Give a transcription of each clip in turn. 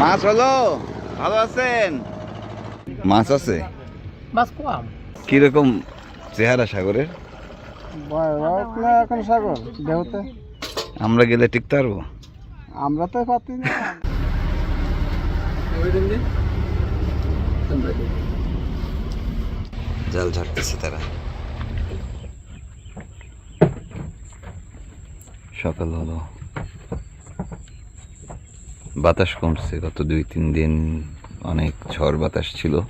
মাছ হলো? ভালো আছেন? মাছ আছে? মাছ কম। কীরকম চেহারা সাগরের? না এখন সাগর দেহতে। আমরা গেলে টিকতে পারব আমরা তো পাতি না। জাল ঝাড়তেছে তারা। সকাল হলো। বাতাস কমছে। গত দুই, তিন দিন অনেক ঝড় বাতাস ছিল।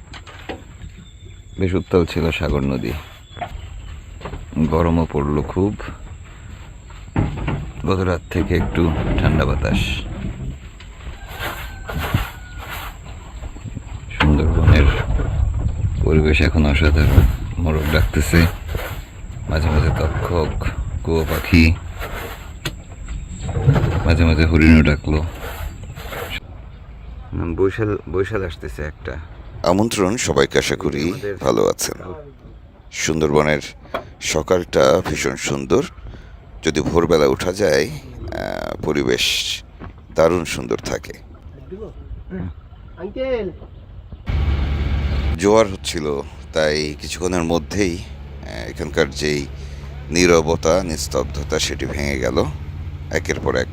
বেশ উত্তাল ছিল সাগর নদী। গরমও পড়ল খুব। গত রাত থেকে একটু ঠান্ডা বাতাস। সুন্দরবনের পরিবেশ এখন অসাধারণ। মোরগ ডাকতেছে। মাঝে মাঝে তক্ষক কুয়ো পাখি। মাঝে মাঝে হরিণও ডাকলো। বৈশাল বৈশাল আসতেছে একটা। আমন্ত্রণ সবাইকে আশা করি ভালো আছেন। সুন্দরবনের সকালটা ভীষণ সুন্দর। যদি ভোরবেলা ওঠা যায় পরিবেশ দারুণ সুন্দর থাকে। জোয়ার হচ্ছিল তাই কিছুক্ষণের মধ্যেই এখানকার যেই নীরবতা নিস্তব্ধতা সেটি ভেঙে গেল। একের পর এক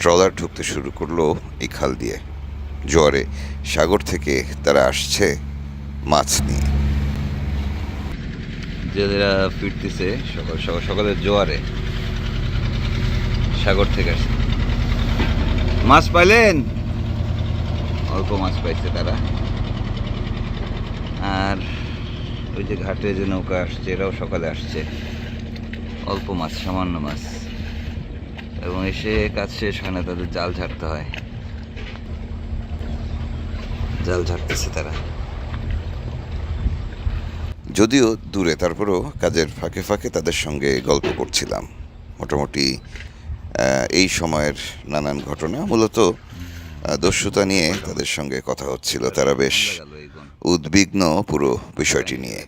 ট্রলার ঢুকতে শুরু করল এই খাল দিয়ে। জোয়ারে সাগর থেকে তারা আসছে মাছ নিয়ে। জেলেরা ফিরতেছে, সকাল সকাল সকালের জোয়ারে সাগর থেকে আসছে। মাছ পাইলেন? অল্প মাছ পাইছে তারা। আর ওই যে ঘাটে যে নৌকা আসছে, এরাও সকালে আসছে। অল্প মাছ, সামান্য মাছ। এবং এসে কাজ শেষ হয় না, তাদের জাল ঝাড়তে হয়। জাল ঝাড়তেছে তারা। যদিও দূরে তারপরেও কাজের ফাঁকে ফাঁকে তাদের সঙ্গে গল্প করছিলাম। মোটামুটি এই সময়ের নানান ঘটনা মূলত দস্যুতা নিয়ে তাদের সঙ্গে কথা হচ্ছিল। তারা বেশ। উদ্বিগ্ন পুরো বিষয়টি নিয়ে।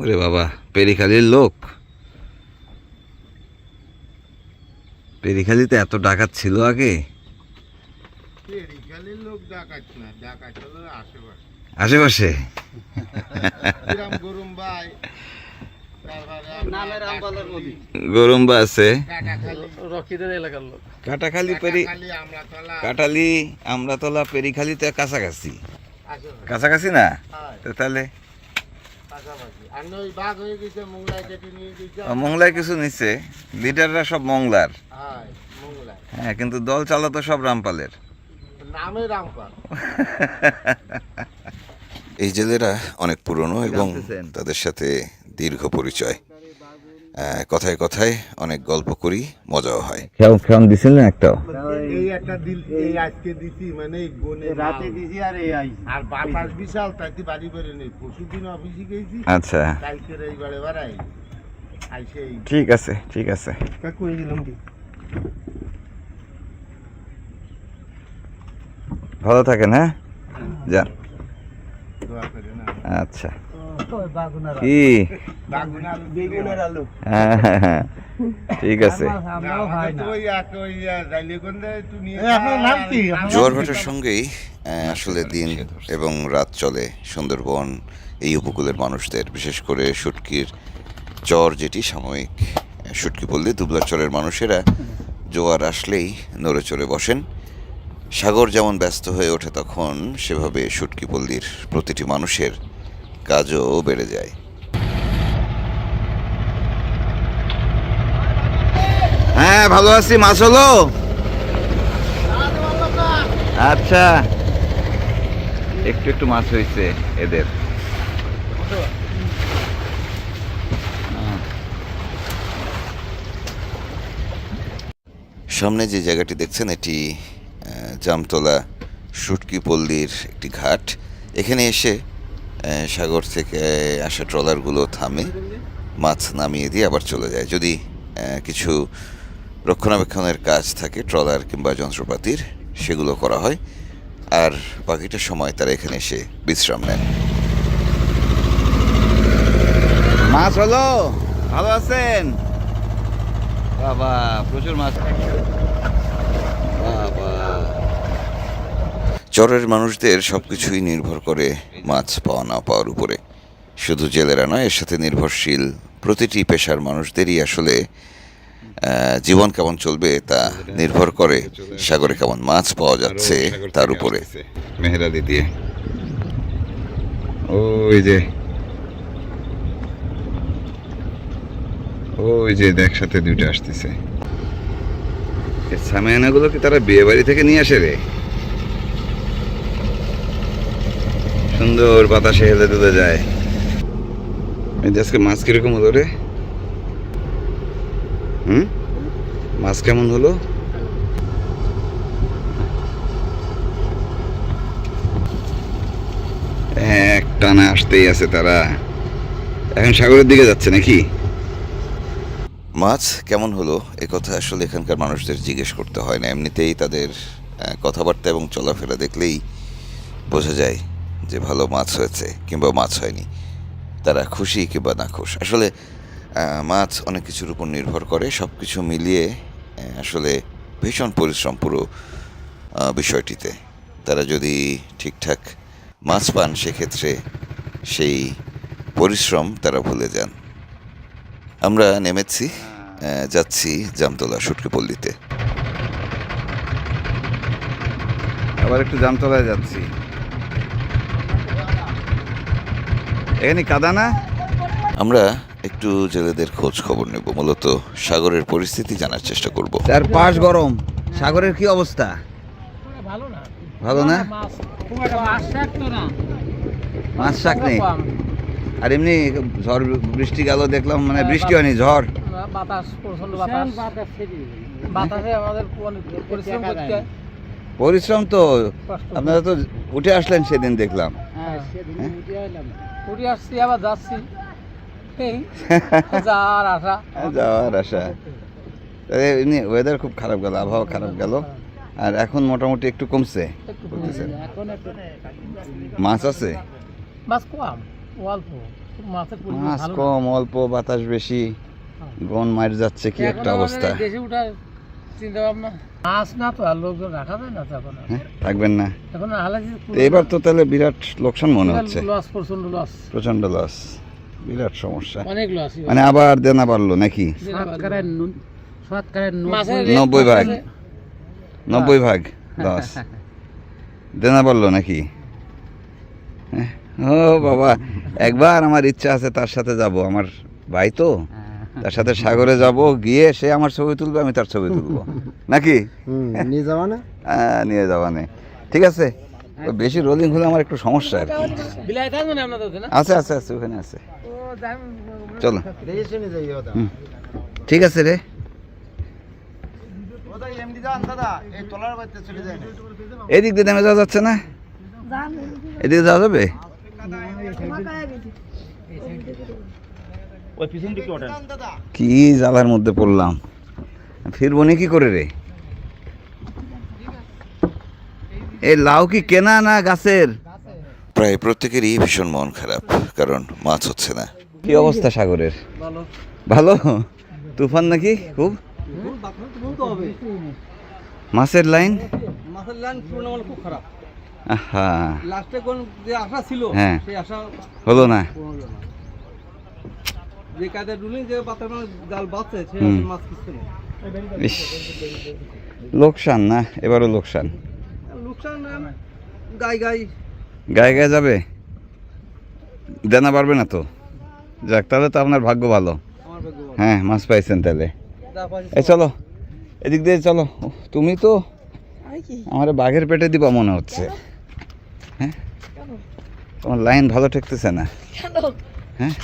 ওরে বাবা পেরিখালির লোক? পেরিখালিতে এত ডাকাত ছিল আগে? ডাকাত না ডাকাত হলো আশেপাশে। আশেপাশে? গ্রাম ভাই গরম্বা আছে? রকিদের এলাকার লোক। কাটাখালি পেরি কাটালি আমরাতলা পেরিখালি তো কাছাকাছি। কাছাকাছি না? তাহলে? হয়ে মোংলায় কিছু নিচ্ছে লিডাররা সব মংলার। হ্যাঁ হ্যাঁ কিন্তু দল চালাতো সব রামপালের। নামে রামপাল। এই জেলেরা অনেক পুরনো এবং তাদের সাথে দীর্ঘ পরিচয়। আহ, কথায় কথায় অনেক গল্প করি মজাও হয়। খেয়াল খেয়াল এই একটা দিল এই আজকে দিছি মানে রাতে দিছি আর এই আই আর বাতাস বিশাল তাইতে বাড়ি বেরে নেই। অফিসে গেছি আচ্ছা। কালকে এই বাড়াই ঠিক আছে ঠিক আছে। কাকু এই দিলাম ভালো থাকেন হ্যাঁ? যান। দোয়া করে না আচ্ছা। কি? বাগুনার হ্যাঁ, হ্যাঁ, হ্যাঁ। ঠিক আছে। আমরাও খাই না। ওই এক ওই যাইলে কোন তুই নিয়ে আপনার নাম কি? জোয়ার ভাটার সঙ্গেই আসলে দিন এবং রাত চলে সুন্দরবন এই উপকূলের মানুষদের। বিশেষ করে শুটকির চর যেটি সাময়িক শুটকি বললে দুবলার চরের মানুষেরা জোয়ার আসলেই নড়ে চড়ে বসেন। সাগর যেমন ব্যস্ত হয়ে ওঠে তখন, সেভাবে শুটকি পল্লীর প্রতিটি মানুষের কাজও বেড়ে যায়। হ্যাঁ ভালো আছি, মাছ হলো? আচ্ছা। একটু একটু মাছ হয়েছে এদের। সামনে যে জায়গাটি দেখছেন, এটি জামতলা শুটকি পল্লীর একটি ঘাট। এখানে এসে সাগর থেকে আসা ট্রলারগুলো থামে, মাছ নামিয়ে দিয়ে আবার চলে যায়। যদি কিছু রক্ষণাবেক্ষণের কাজ থাকে, ট্রলার কিংবা যন্ত্রপাতির, সেগুলো করা হয়। আর বাকিটা সময় তারা এখানে এসে বিশ্রাম নেন মাছ হলো? ভালো আছেন? বাবা, প্রচুর মাছ বাবা চরের মানুষদের সব কিছুই নির্ভর করে মাছ পাওয়া না পাওয়ার উপরে। শুধু জেলেরা নয়, এর সাথে নির্ভরশীল প্রতিটি পেশার মানুষদেরই আসলে জীবন কেমন চলবে তা নির্ভর করে সাগরে কেমন মাছ পাওয়া যাচ্ছে তার উপরে। মেহেরালি দিয়ে। ওই যে ওই যে একসাথে দুইটা আসতেছে। সামিয়ানাগুলো কি তারা বিয়ে বাড়ি থেকে নিয়ে আসে রে? সুন্দর বাতাসে হেলে দুলে যায়। আজকে মাছ কীরকম হলো রে? হুম? মাছ কেমন হলো? এক টানা আসতেই আছে তারা। এখন সাগরের দিকে যাচ্ছে নাকি? মাছ কেমন হলো? এ কথা আসলে এখানকার মানুষদের জিজ্ঞেস করতে হয় না। এমনিতেই তাদের কথাবার্তা এবং চলাফেরা দেখলেই বোঝা যায়। যে ভালো মাছ হয়েছে কিংবা মাছ হয়নি, তারা খুশি কিংবা না নাখুশ আসলে মাছ অনেক কিছুর উপর নির্ভর করে সব কিছু মিলিয়ে আসলে ভীষণ পরিশ্রম পুরো বিষয়টিতে। তারা যদি ঠিকঠাক মাছ পান, সেক্ষেত্রে সেই পরিশ্রম তারা ভুলে যান। আমরা নেমেছি যাচ্ছি জামতলা সুটকিপল্লিতে আবার একটু জামতলায় যাচ্ছি। এখানে কাদা না আমরা একটু জেলেদের খোঁজ খবর নেব মূলত সাগরের পরিস্থিতি জানার চেষ্টা করব। চার পাশ গরম সাগরের কি অবস্থা? ভালো না? ভালো না মাছ না শাক নেই। আর এমনি ঝড় বৃষ্টি গেল দেখলাম মানে বৃষ্টি হয়নি ঝড়। বাতাস প্রচণ্ড বাতাস। বাতাসে আমাদের পরিশ্রম করতে হয়। পরিশ্রম তো আপনারা তো উঠে আসলেন সেদিন দেখলাম। হ্যাঁ হ্যাঁ? আসছি আবার যাচ্ছি। এই যার আশা। যাওয়ার আশা। এমনি ওয়েদার খুব খারাপ গেল আবহাওয়া খারাপ গেল। আর এখন মোটামুটি একটু কমছে বলতেছেন। মাছ আছে? মাছ কম অল্প মাছ কম অল্প বাতাস বেশি। গন মার যাচ্ছে কি একটা অবস্থা। চিন্তা ভাবনা মাছ না তো আর লোকজন রাখা যায় না তো এখন আর। হ্যাঁ থাকবেন না। এখন হালাজি এবার তো তাহলে বিরাট লোকসান মনে হচ্ছে। লস প্রচণ্ড লস প্রচণ্ড লস বিরাট সমস্যা। অনেক লস মানে আবার দেনা বাড়লো নাকি? নব্বই ভাগ। নব্বই ভাগ। লস দেনা বাড়লো নাকি? হ্যাঁ? ও বাবা একবার আমার ইচ্ছা আছে তার সাথে যাব। আমার ভাই তো। তার সাথে সাগরে যাব গিয়ে সে আমার ছবি তুলবে আমি তার ছবি তুলবো। নাকি? নিয়ে যাওয়া না? হ্যাঁ, নিয়ে যাওয়া নেই ঠিক আছে? বেশি রোলিং হলে আমার একটু সমস্যা আর কি। বিলাই থাকবে না আপনাদের ওখানে? আছে আছে আছে ওখানে আছে। চলো। ঠিক আছে রে। ওটা এমডি যান দাদা? এই তলার বাড়িতে চলে যায় না এদিক দিয়ে নেমে যাওয়া যাচ্ছে না? এদিকে যাওয়া যাবে ওই পিছন দিকে ওঠেন দাদা কি জ্বালার মধ্যে পড়লাম। ফিরবো নি কি করে রে? এই লাউ কি কেনা না গাছের? প্রায় প্রত্যেকেরই ভীষণ মন খারাপ কারণ মাছ হচ্ছে না। কি অবস্থা সাগরের? ভালো? তুফান নাকি খুব? মাছের লাইন? মাছের লাইন খুব খারাপ। লাস্টে কোন যে আশা ছিল হ্যাঁ। সেই আশা হলো না। পূরণ হলো না। যে কায়দায় রুলিং যে মানে জাল বাঁচছে সে মাছ কিছু নেই। লোকসান না এবারও লোকসান। লোকসান গাই গাই। গায়ে গায়ে যাবে? দেনা পারবে না তো? যাক তাহলে তো আপনার ভাগ্য ভালো। আমার ভাগ্য ভালো। হ্যাঁ মাছ পাইছেন তাহলে। এই চলো এদিক দিয়ে চলো। তুমি তো আমার বাঘের পেটে দিবা মনে হচ্ছে। হ্যাঁ? তোমার লাইন ভালো ঠেকতেছে না। হ্যাঁ?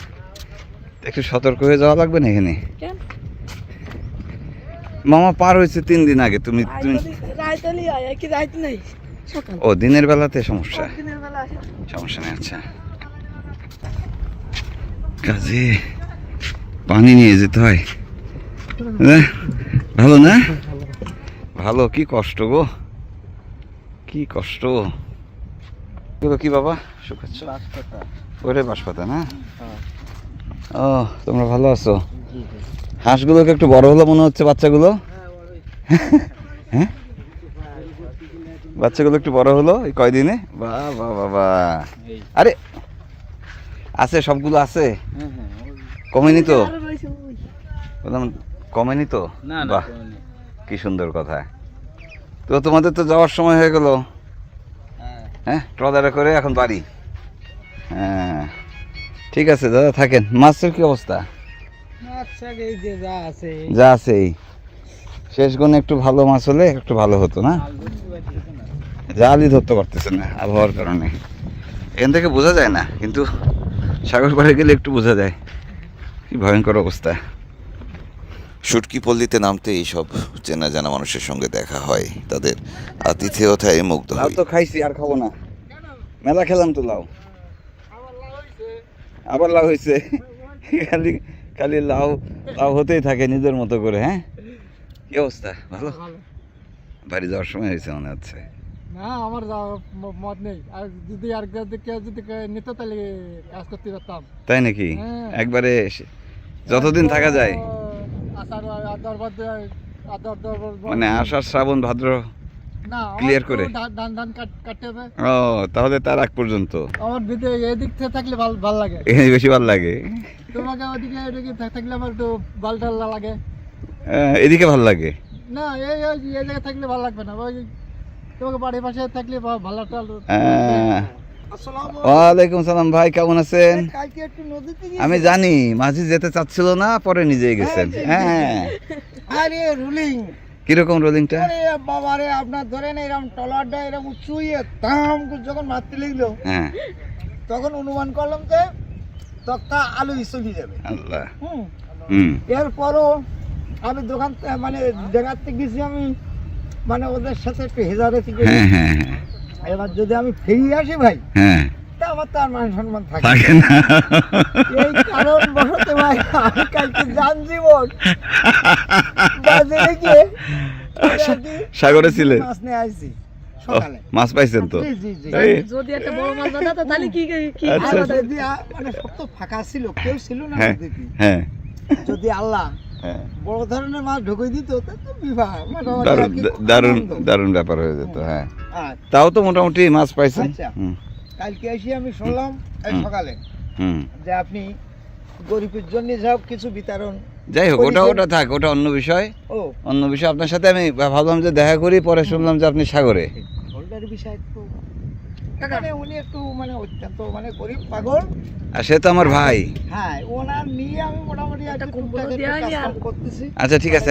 একটু সতর্ক হয়ে যাওয়া লাগবে না এখানে? মামা পার হয়েছে তিন দিন আগে তুমি তুমি রাইতালি আয় কি রাইত নাই সকাল। ও দিনের বেলাতে সমস্যা? দিনের বেলা আসে। সমস্যা নেই আচ্ছা। কাজে পানি নিয়ে যেতে হয়। হ্যাঁ? ভালো না? ভালো কি কষ্ট গো? কি কষ্ট। কি বাবা? শুকাচ্ছ। ওরে বাঁশপাতা না? ও তোমরা ভালো আছো? হাঁসগুলোকে একটু বড় হলো মনে হচ্ছে বাচ্চাগুলো? হ্যাঁ? বাচ্চাগুলো একটু বড় হলো এই কয়দিনে? বাহ বাহ বাবা আরে আছে সবগুলো আছে? কমেনি তো। বললাম কমেনি তো? বাহ কি সুন্দর কথা। তো তোমাদের তো যাওয়ার সময় হয়ে গেল। হ্যাঁ ট্রলারে করে এখন বাড়ি। হ্যাঁ। ঠিক আছে দাদা থাকেন। মাছের কি অবস্থা? আচ্ছা যে আছে। যা আছে এই। শেষ গুণে একটু ভালো মাছ হলে একটু ভালো হতো না? জালই ধরতে পারতেছে না আবহাওয়ার কারণে। এখান থেকে বোঝা যায় না কিন্তু সাগর পাড়ে গেলে একটু বোঝা যায়। কি ভয়ঙ্কর অবস্থা। শুটকি পল্লীতে নামতে এইসব চেনা জানা মানুষের সঙ্গে দেখা হয়। তাদের আতিথেয়তায় মুগ্ধ হই। তো খাইছি আর খাব না। মেলা খেলাম তো লাউ। আবার লাউ হয়েছে খালি খালি লাউ লাউ হতেই থাকে নিজের মতো করে হ্যাঁ কি অবস্থা ভালো বাড়ি যাওয়ার সময় হয়েছে মনে হচ্ছে না আমার মত নেই আর যদি আর কেউ যদি- নিত তাহলে কাজ করতে পারতাম তাই নাকি হ্যাঁ। একবারে যতদিন থাকা যায় মানে আষাঢ় শ্রাবণ ভাদ্র না clear করে? কাটতে হবে। ও তাহলে তার আগ পর্যন্ত। আমার ভিতরে এদিক থেকে থাকলে ভালো ভালো লাগে। এখানে বেশি ভালো লাগে। তোমাকে ওদিকে এদিকে থাকলে আমার একটু ভালো টাল লাগে। এদিকে ভালো লাগে। না এই এই এই জায়গায় থাকলে ভালো লাগবে না। ওই তোমাকে বাড়ির পাশে থাকলে ভালো টাল আহ, ওয়ালাইকুম সালাম ভাই কেমন আছেন? কালকে একটু নদীতে আমি জানি মাঝি যেতে চাচ্ছিল না পরে নিজেই গেছেন। হ্যাঁ। আরে রুলিং। কীরকম রোলিংটা? আরে বাবারে আপনার ধরেন এরকম টলারটা এরকম উঁচুইয়ে দাম করে যখন মারতে লাগল হ্যাঁ। তখন অনুমান করলাম যে তক্তা আলু চলে যাবে। আল্লাহ। হুম। হুম। এরপরও আমি দোকান থেকে মানে দেখাতে গেছি আমি মানে ওদের সাথে একটু হেজারে থেকে হ্যাঁ হ্যাঁ হ্যাঁ। এবার যদি আমি ফিরে আসি ভাই হ্যাঁ। আমার তো মান সম্মান থাকে। না। এই কারণ বলতে ভাই আমি কালকে জান জীবন। বাজারে গিয়ে সাগরে ছিলেন মাছ নিয়ে আসছি মাছ পাইছেন তো? যদি একটা বড় মাছ বাঁধা তাহলে কি কি আচ্ছা। আর যদি আ- মানে সব তো ফাঁকা ছিল কেউ ছিল না হ্যাঁ হ্যাঁ। যদি আল্লাহ হ্যাঁ। বড় ধরনের মাছ ঢুকে দিত দারুণ দারুণ ব্যাপার হয়ে যেত হ্যাঁ। তাও তো মোটামুটি মাছ পাইছেন। আচ্ছা। কালকে এসে আমি শুনলাম এই হুম। সকালে যে আপনি গরিবের জন্য সব কিছু বিতরণ যাই হোক ওটা ওটা থাক ওটা অন্য বিষয়। ও। অন্য বিষয় আপনার সাথে আমি ভাবলাম যে দেখা করি পরে শুনলাম যে আপনি সাগরে। বিষয় একটু মানে উনি একটু মানে অত্যন্ত মানে গরিব পাগল। আর সে তো আমার ভাই। হ্যাঁ ওনার নিয়ে আমি মোটামুটি একটা করতেছি। আচ্ছা ঠিক আছে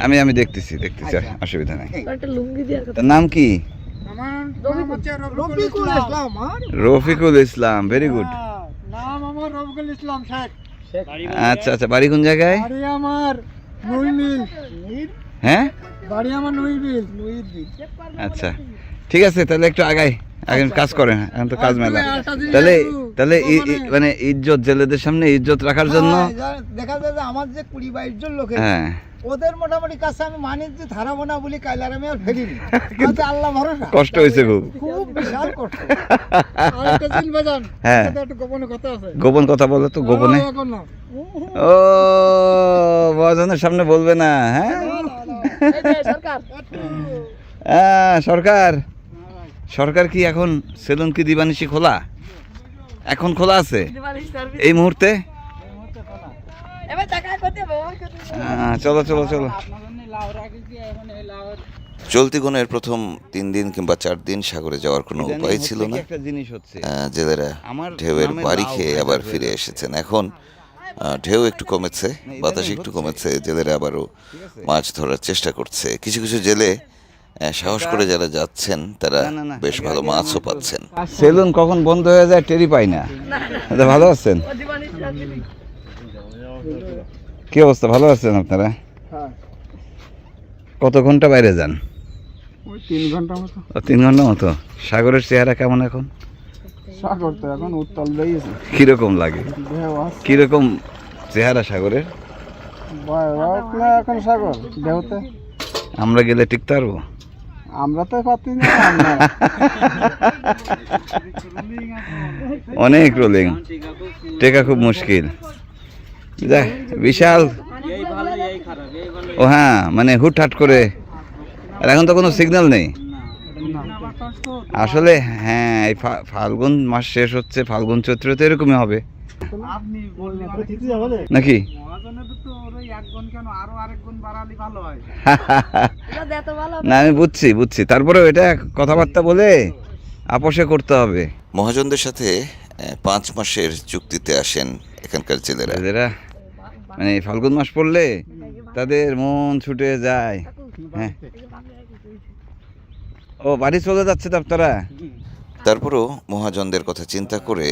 আমি আমি দেখতেছি দেখতেছি আচ্ছা। অসুবিধা নেই। একটা লুঙ্গি দিয়ে তার নাম কি? রফিকুল। ইসলাম ভেরি গুড হ্যাঁ, নাম আমার রফিকুল ইসলাম শেখ। আচ্ছা আচ্ছা বাড়ি কোন জায়গায়? বাড়ি আমার নুইমিল হ্যাঁ? বাড়ি আমার নুইবিল নুইবিল আচ্ছা ঠিক আছে তাহলে একটু আগাই। আগে কাজ করেন এখন তো কাজ মেলা। জিনিস তাহলে তাহলে মানে- মানে ইজ্জত জেলেদের সামনে ইজ্জত রাখার জন্য? হ্যাঁ, দেখা যায় যে আমার যে কুড়ি বাইশ জন লোকে হ্যাঁ। ওদের মোটামুটি কাছে আমি মানি যে ধারাবো না বলি কাইলে আর আমি আর ফেরিনি আচ্ছা আল্লাহ ভরসা। কষ্ট হয়েছে খুব। খুব বিশাল কষ্ট। হ্যাঁ। একটু গোপনে কথা আছে। গোপন কথা বলো তো গোপনে। ও, মহাজনের সামনে বলবে না হ্যাঁ? এই সরকার। হ্যাঁ, সরকার। সরকার কি এখন সেলুন কি দিবানিশি খোলা? এখন খোলা আছে? এই মুহূর্তে এবার টাকা করতে হবে ওই করতে হবে। আহ, চলো চলো চলো। চলতি গুণের প্রথম তিন দিন কিংবা চার দিন সাগরে যাওয়ার কোনো উপায় ছিল না? একটা জিনিস হচ্ছে। আহ, জেলেরা ঢেউয়ের বাড়ি খেয়ে আবার ফিরে এসেছেন। এখন ঢেউ একটু কমেছে বাতাস একটু কমেছে জেলেরা আবারও মাছ ধরার চেষ্টা করছে। কিছু কিছু জেলে সাহস করে যারা যাচ্ছেন তারা বেশ ভালো মাছও পাচ্ছেন। সেলুন কখন বন্ধ হয়ে যায় টেরি পাই না। ভালো আছেন? কি অবস্থা? ভালো আছেন আপনারা? হ্যাঁ। কত ঘণ্টা বাইরে যান? ওই তিন ঘণ্টা মতো। তিন ঘণ্টা মতো? সাগরের চেহারা কেমন এখন? সাগর তো এখন উত্তাল বেরিয়েছে কীরকম লাগে? কীরকম চেহারা সাগরের? এখন সাগর ঢেউতে। আমরা গেলে টিকতে পারব? আমরা তো না অনেক রোলিং টেকা খুব মুশকিল। বিশাল। ও হ্যাঁ মানে হুটহাট করে। আর এখন তো কোনো সিগন্যাল নেই। আসলে হ্যাঁ এই ফাল্গুন মাস শেষ হচ্ছে ফাল্গুন চৈত্র তো এরকমই হবে। আপনি নাকি? না আমি বুঝছি বুঝছি। তারপরেও এটা কথাবার্তা বলে আপোষে করতে হবে। মহাজনদের সাথে পাঁচ মাসের চুক্তিতে আসেন এখানকার জেলেরা। এদেরা মানে এই ফাল্গুন মাস পড়লে তাদের মন ছুটে যায়। হ্যাঁ। ও বাড়ি চলে যাচ্ছে আপনারা? তারপরও মহাজনদের কথা চিন্তা করে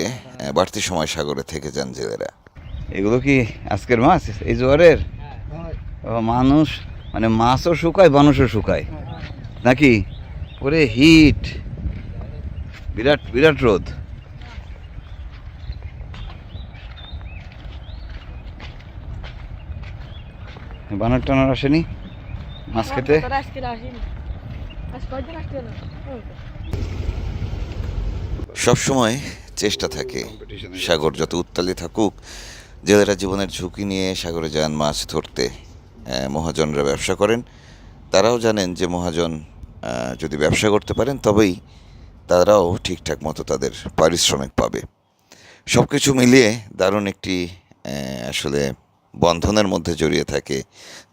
বাড়তি সময় সাগরে থেকে যান জেলেরা। এগুলো কি আজকের মাছ? এই জোয়ারের? ও মানুষ মানে মাছও শুকায় মানুষও শুকায়। নাকি? ওরে হিট। বিরাট বিরাট রোদ। বানর টানার আসেনি। মাছ খেতে। সবসময় চেষ্টা থাকে সাগর যত উত্তালে থাকুক জেলেরা জীবনের ঝুঁকি নিয়ে সাগরে যান মাছ ধরতে। মহাজনরা ব্যবসা করেন। তারাও জানেন যে মহাজন যদি ব্যবসা করতে পারেন তবেই তারাও ঠিকঠাক মতো তাদের পারিশ্রমিক পাবে। সব কিছু মিলিয়ে দারুণ একটি আসলে বন্ধনের মধ্যে জড়িয়ে থাকে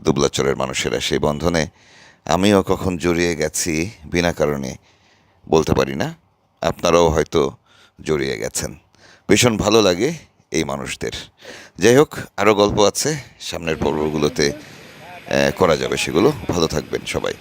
দুবলাচরের মানুষেরা। সেই বন্ধনে আমিও কখন জড়িয়ে গেছি বিনা কারণে বলতে পারি না, আপনারাও হয়তো জড়িয়ে গেছেন। ভীষণ ভালো লাগে এই মানুষদের। যাই হোক আরও গল্প আছে, সামনের পর্বগুলোতে করা যাবে সেগুলো। ভালো থাকবেন সবাই।